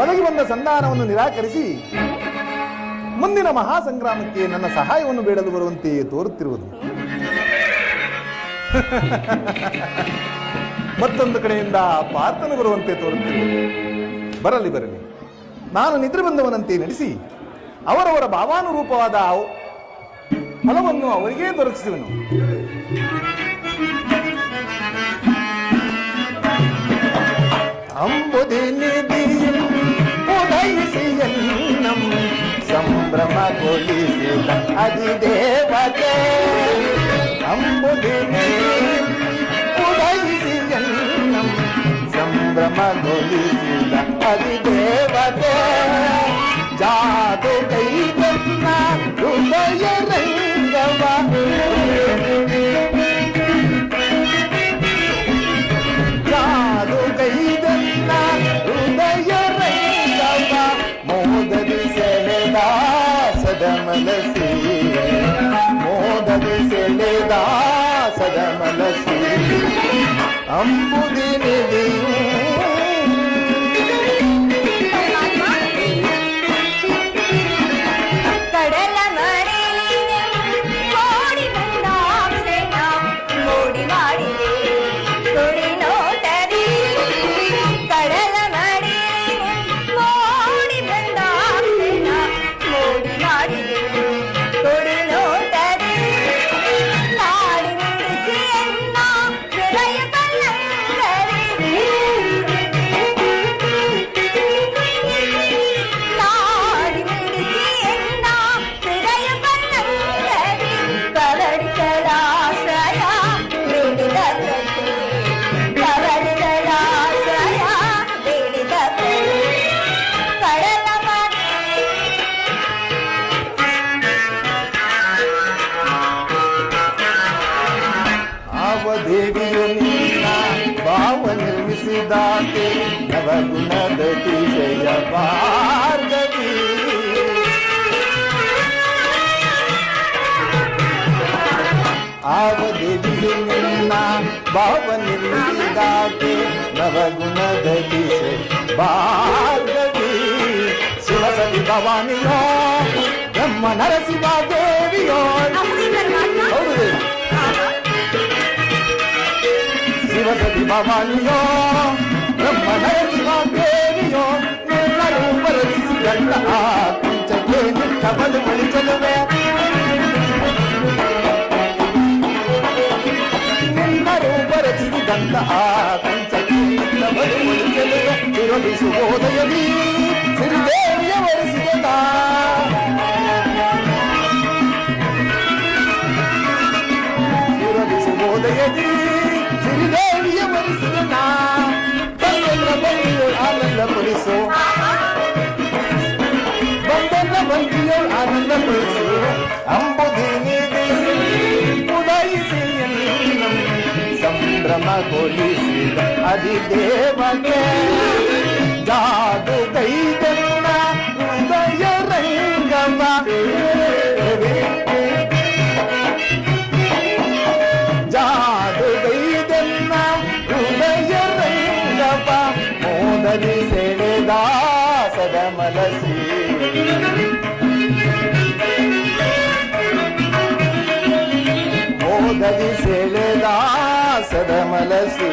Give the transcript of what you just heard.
ಒದಗಿ ಬಂದ ಸಂಧಾನವನ್ನು ನಿರಾಕರಿಸಿ ಮುಂದಿನ ಮಹಾಸಂಗ್ರಾಮಕ್ಕೆ ನನ್ನ ಸಹಾಯವನ್ನು ಬೇಡಲು ಬರುವಂತೆ ತೋರುತ್ತಿರುವುದು. ಮತ್ತೊಂದು ಕಡೆಯಿಂದ ಪಾರ್ಥನು ಬರುವಂತೆ ತೋರುತ್ತಿರುವುದು. ಬರಲಿ ಬರಲಿ. ನಾನು ನಿದ್ರೆ ಬಂದವನಂತೆ ನಡೆಸಿ ಅವರವರ ಭಾವಾನುರೂಪವಾದ ಫಲವನ್ನು ಅವರಿಗೇ ದೊರಕಿಸುವೆನು. బ్రహ్మ కొలిసే అది దేవతే అంబుదిని ఉదయిసి సంభ్రమ కొలిసిద అది దేవతే సదమలసి మోదది సెలేదా సదమలసి అంబుది ದೇವಿಯು ನಿನ್ನ ಭಾವ ನಿರ್ಮಿಸಿದಾಕೆ ನವಗುಣದ ತಿಶಯ ಭಾರ್ಗವಿ ಆವ ದೇವಿಯು ನಿನ್ನ ಭಾವ ನಿರ್ಮಿಸಿದಾಕೆ ನವಗುಣದ ತಿಶಯ ಭಾರ್ಗವಿ ಶಿವಸತಿ ಭವಾನಿಯೋ ಬ್ರಹ್ಮ ನರಸಿಂಹ ದೇವಿಯೋ ಹೌದು శివసతి భవానియో బ్రహ్మణ శివాదేవియో రూపరసి గంట ఆత్మించే నిట్టబలు మలిచలువే నిన్న రూపరసి గంట ఆత్మించే నిట్టబలు ఇరవై శుభోదయవి శ్రీదేవియ వరిసిదా ಆನಂದ ಪಡಿಸು ಅಂಬುದಿನಿದೆ ಉದಯಿಸಿ ಎನ್ನಂ ಸಂಭ್ರಮಗೊಳಿಸಿದ ಅಧಿದೇವಗೆ ಜಾದು ಕೈದನ್ನ ಹೃದಯ ರಂಗವ ಜಾದುಗೈದನ್ನ ಹೃದಯ ರಂಗವ ಮೋದದಿ ಸೆಳೆದ ಸದಮಲಸಿ గది సెలదా సదమలసి